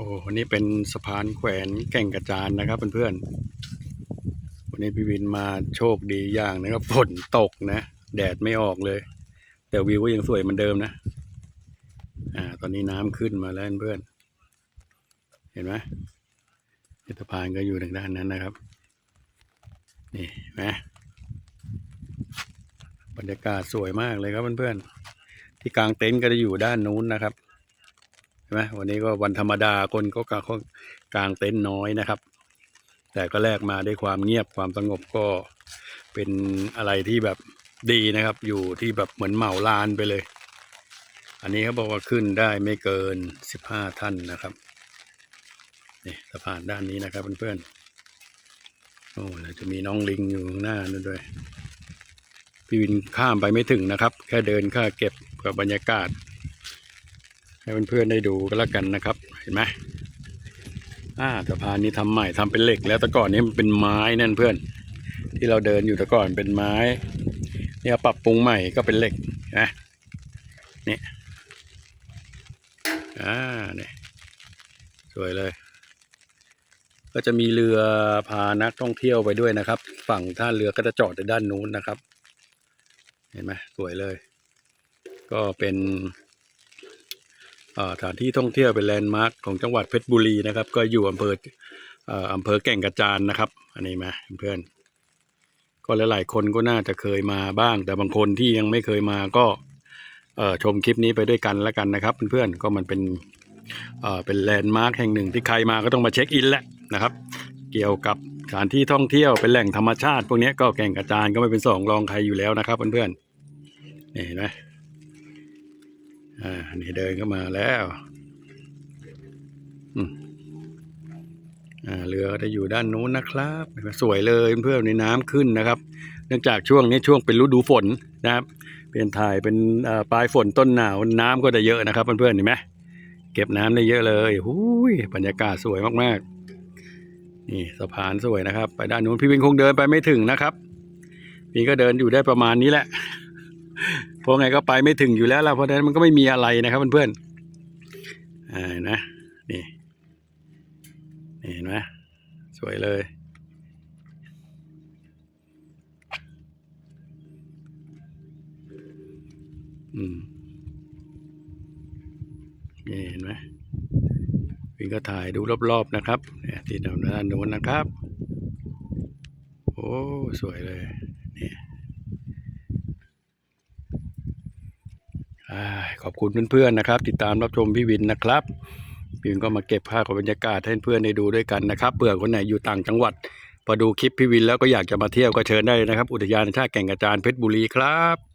โอ้วันนี้เป็นสะพานแขวนแก่งกระจานนะครับเพื่อนๆ วันนี้พี่วินมาโชคดีอย่างนะครับฝนตกนะ แดดไม่ออกเลย แต่วิวก็ยังสวยเหมือนเดิมนะ อ่า ตอนนี้น้ำขึ้นมาแล้วเพื่อน เห็นไหมสะพานก็อยู่ทางด้านนั้นนะครับ นี่นไหมบรรยากาศสวยมากเลยครับเพื่อนๆ ที่กลางเต็นท์ก็จะอยู่ด้านนู้นนะครับ ช่ไหมวันนี้ก็วันธรรมดาคนก็กางกางเต็นท์น้อยนะครับ แต่ก็แลกมาด้วยความเงียบความสงบก็เป็นอะไรที่แบบดีนะครับ อยู่ที่แบบเหมือนเหมาลานไปเลย อันนี้เขาบอกว่าขึ้นได้ไม่เกินสิบห้าท่านนะครับนี่สะพานด้านนี้นะครับเพื่อนๆโอ้แล้วจะมีน้องลิงอยู่ข้างหน้านั่นด้วยพี่วินข้ามไปไม่ถึงนะครับ แค่เดินค่าเก็บกับบรรยากาศ ให้เพื่อนๆได้ดูก็แล้วกันนะครับ เห็นไหมอ่าสะพานนี้ทำใหม่ทำเป็นเหล็กแล้วแต่ก่อนนี้มันเป็นไม้นั่นเพื่อน ที่เราเดินอยู่แต่ก่อนเป็นไม้ เนี่ยปรับปรุงใหม่ก็เป็นเหล็กนะนี่อ่าเนี่ยสวยเลย ก็จะมีเรือพานักท่องเที่ยวไปด้วยนะครับ ฝั่งท่าเรือก็จะจอดในด้านนู้นนะครับ เห็นไหมสวยเลย ก็เป็น สถานที่ท่องเที่ยวเป็นแลนด์มาร์คของจังหวัดเพชรบุรีนะครับ ก็อยู่อำเภออำเภอแก่งกระจานนะครับ อันนี้มาเพื่อนก็หลายๆคนก็น่าจะเคยมาบ้าง แต่บางคนที่ยังไม่เคยมาก็ชมคลิปนี้ไปด้วยกันแล้วกันนะครับเพื่อนๆก็มันเป็นเป็นแลนด์มาร์คแห่งหนึ่งที่ใครมาก็ต้องมาเช็คอินแหละนะครับ เกี่ยวกับสถานที่ท่องเที่ยวเป็นแหล่งธรรมชาติ พวกนี้ก็แก่งกระจานก็ไม่เป็นสองรองใครอยู่แล้วนะครับเพื่อนๆนี่นไหม อ่านี่เดินเข้ามาแล้วอ่าเรือก็จะอยู่ด้านนู้นนะครับเห็นไหมสวยเลยเพื่อนๆในน้ำขึ้นนะครับ เนื่องจากช่วงนี้ช่วงเป็นฤดูฝนนะครับ เป็นถ่ายเป็นปลายฝนต้นหนาวน้ำก็จะเยอะนะครับเพื่อนๆเห็นไหมเก็บน้ำได้เยอะเลยหูยบรรยากาศสวยมากๆ นี่สะพานสวยนะครับ ไปด้านนู้นพี่วินคงเดินไปไม่ถึงนะครับพี่ก็เดินอยู่ได้ประมาณนี้แหละ ราะไงก็ไปไม่ถึงอยู่แล้วล่ะเพราะฉะนั้นมันก็ไม่มีอะไรนะครับเพื่อนๆอ่านะนี่นี่เห็นไหมสวยเลยอืมนี่เห็นไหมวินก็ถ่ายดูรอบๆนะครับเนี่ยติดด้านโน้นนะครับ โอ้ สวยเลยนี่อ่ ขอบคุณเพื่อนๆนะครับ ติดตามรับชมพี่วินนะครับพี่วินก็มาเก็บภาพของบรรยากาศให้เพื่อนได้ดูด้วยกันนะครับเผื่อคนไหนอยู่ต่างจังหวัดพอดูคลิปพี่วินแล้วก็อยากจะมาเที่ยวก็เชิญได้นะครับ อุทยานแห่งชาติแก่งกระจานเพชรบุรีครับ